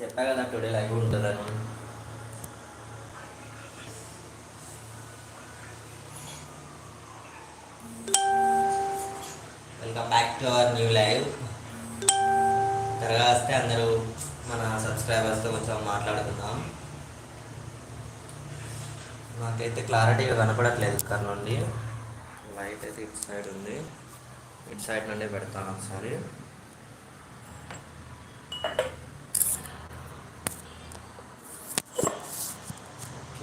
చెప్పా కదా today live ఉంటుందని. Welcome back to our new live త్వరగా వస్తే అందరూ మన సబ్స్క్రైబర్స్తో కొంచెం మాట్లాడుకుందాం. నాకైతే క్లారిటీగా కనపడట్లేదు ఇక్కడ నుండి. లైట్ అయితే ఇటు సైడ్ ఉంది. ఇటు సైడ్ నుండి పెడతాను ఒకసారి.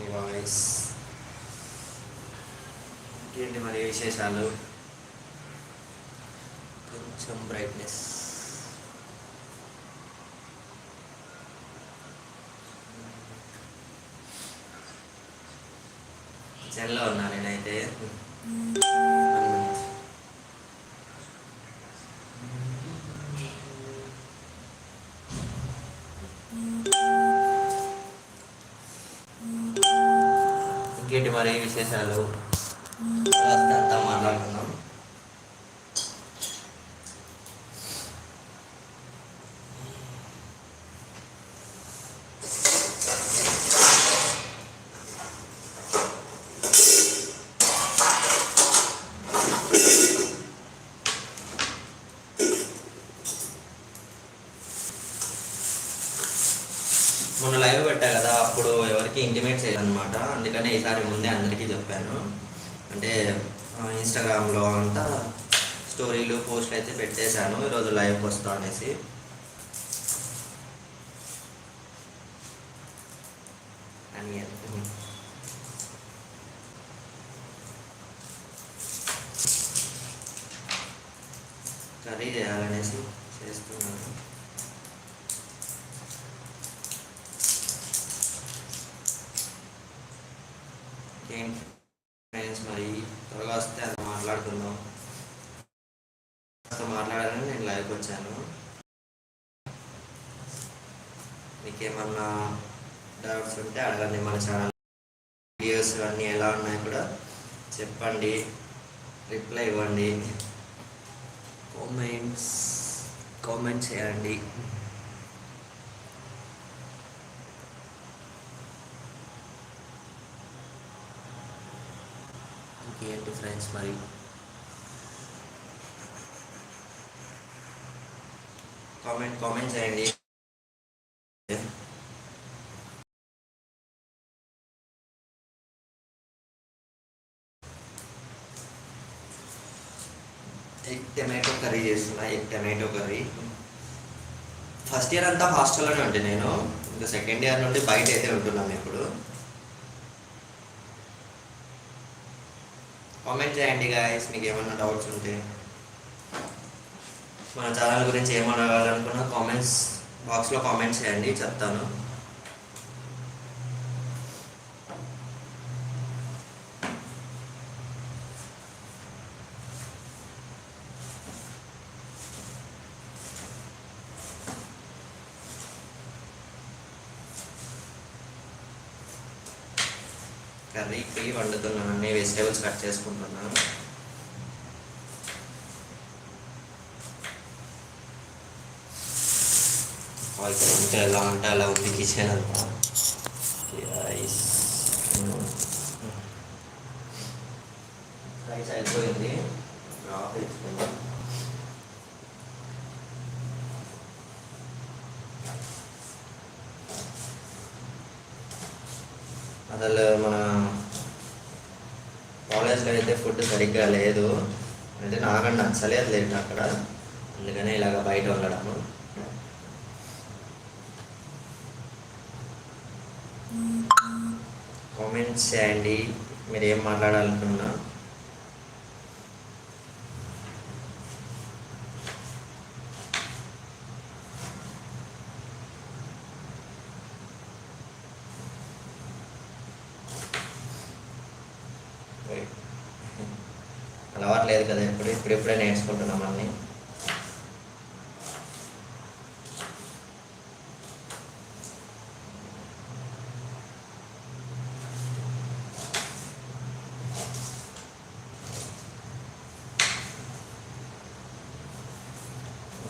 మీ వాయిస్. ఏంటి మరి విశేషాలు? కొంచెం బ్రైట్నెస్ కిచెన్లో ఉన్నా నేనైతే. మరి విశేషాలు? వస్తే మాట్లాడుకుందాం మొన్న లైవ్ పెట్టా కదా అప్పుడు ఎవరికి ఇంటిమేట్ చేయాలన్నమాట అందుకనే ఈసారి ముందే అందరికీ చెప్పాను. అంటే ఇన్స్టాగ్రామ్లో అంతా స్టోరీలు పోస్ట్లు అయితే పెట్టేశాను. ఈరోజు లైవ్కి వస్తా అనేసి. అని కర్రీ చేయాలనేసి చేస్తున్నాను. ఏంటి ఫ్రెండ్స్ మరి? త్వరగా వస్తే అది మాట్లాడుకుందాం. కాస్త మాట్లాడాలని నేను లైవ్కి వచ్చాను. మీకేమన్నా డౌట్స్ ఉంటే అడగండి మన ఛానల్ వీడియోస్ అన్నీ ఎలా ఉన్నాయి కూడా చెప్పండి. రిప్లై ఇవ్వండి. కామెంట్స్ కామెంట్ చేయండి. ఇంకేంటి ఫ్రెండ్స్ మరి. కామెంట్ కామెంట్ చేయండి. ఎగ్ టమాటో కర్రీ చేస్తున్నా egg tomato curry. First year అంతా హాస్టల్లోనే ఉంటే నేను. ఇంకా సెకండ్ ఇయర్ నుండి బయట అయితే ఉంటున్నాను ఇప్పుడు. కామెంట్ చేయండి గాయస్ మీకు ఏమైనా డౌట్స్ ఉంటే. మన ఛానల్ గురించి ఏమన్నా అడగాలనుకున్నా కామెంట్స్ బాక్స్లో కామెంట్స్ చేయండి చెప్తాను. కర్రీకి వండుతున్నాను అన్ని వెజిటేబుల్స్ కట్ చేసుకుంటున్నాను వాళ్ళకి ఉంటే ఎలా ఉంటే అలా ఉంది కిచెన్ అంతా. Rice rice hmm. అయిపోయింది. ఆఫ్ తెచ్చుకుందాం అసలు అయితే ఫుడ్ సరిగ్గా లేదు. అంటే నాకంటే నచ్చలేదు లేదు అక్కడ. అందుకనే ఇలాగ బయట ఉండడము. కామెంట్స్ చేయండి. మీరు ఏం మాట్లాడాలనుకున్నా. రావట్లేదు కదా ఇప్పుడు ఇప్పుడు ఇప్పుడే నేర్చుకుంటున్నాం అన్నీ.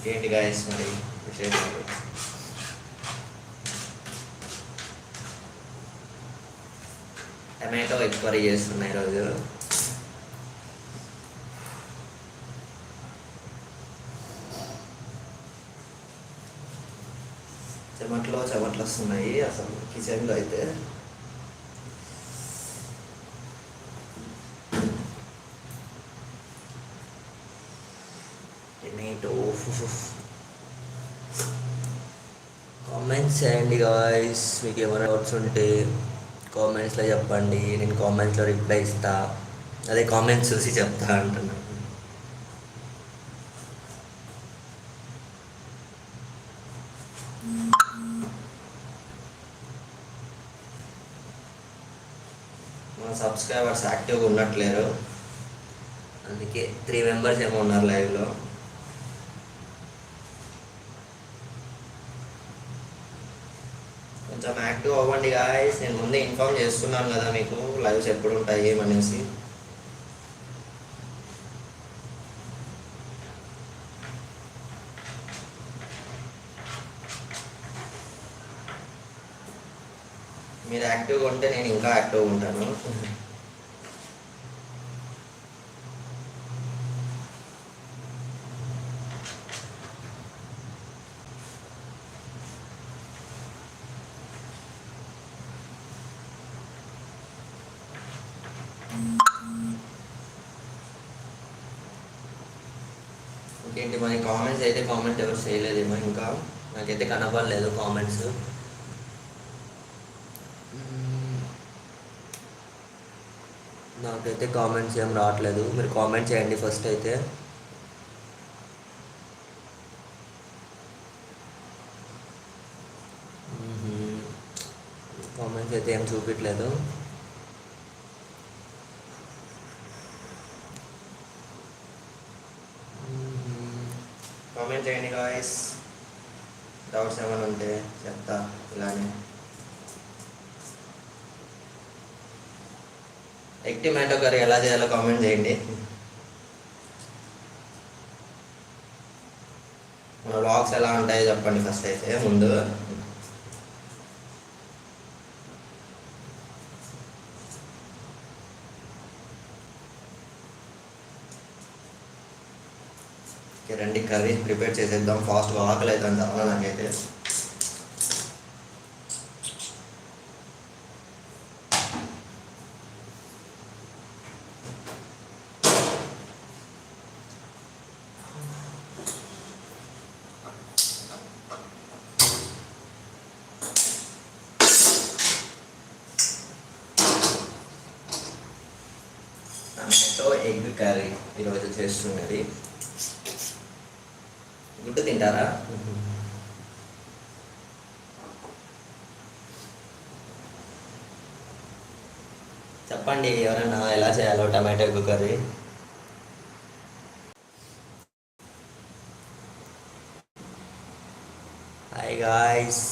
ఏంటి గాయస్ మరి విశేషాలు? టమాటో ఎక్కువ చేస్తున్నాయి ఈరోజు. వస్తున్నాయి అసలు కిచెన్లో అయితే టమాటో కామెంట్స్ చేయండి గాయస్ మీకు ఏమైనా డౌట్స్ ఉంటే కామెంట్స్లో చెప్పండి. నేను కామెంట్స్లో రిప్లై ఇస్తా. అదే కామెంట్స్ చూసి చెప్తా అంటున్నాను మన సబ్స్క్రైబర్స్ యాక్టివ్గా ఉండట్లేరు. అందుకే త్రీ మెంబర్స్ ఏమో ఉన్నారు లైవ్లో. కొంచెం యాక్టివ్ అవ్వండి గాయస్ నేను ముందే ఇన్ఫామ్ చేస్తున్నాను కదా మీకు. లైవ్స్ ఎప్పుడు ఉంటాయి ఏమనేసి. మీరు యాక్టివ్గా ఉంటే నేను ఇంకా యాక్టివ్గా ఉంటాను. ఇంకేంటి మరి కామెంట్స్ అయితే కామెంట్ ఎవరు చేయలేదేమో ఇంకా. నాకైతే కనపడలేదు కామెంట్స్ నాకైతే కామెంట్స్ ఏం రావట్లేదు. మీరు కామెంట్ చేయండి ఫస్ట్ అయితే. కామెంట్స్ అయితే ఏం చూపించలేదు కామెంట్ చేయండి గాయస్ డౌట్స్ ఏమైనా ఉంటే చెప్తా ఇలానే. ఎగ్ టమాటో కర్రీ ఎలా చేయాలో కామెంట్ చేయండి. మన బ్లాగ్స్ ఎలా ఉంటాయో చెప్పండి ఫస్ట్ అయితే ముందు. రండి కర్రీ ప్రిపేర్ చేసేద్దాం. ఫాస్ట్గా ఆకలి అవుతుంది చాలా నాకైతే. టమాటో ఎగ్ కర్రీ ఈరోజు చేస్తున్నది. గుడ్డు తింటారా? చెప్పండి ఎవరైనా ఎలా చేయాలో tomato egg curry. Hi guys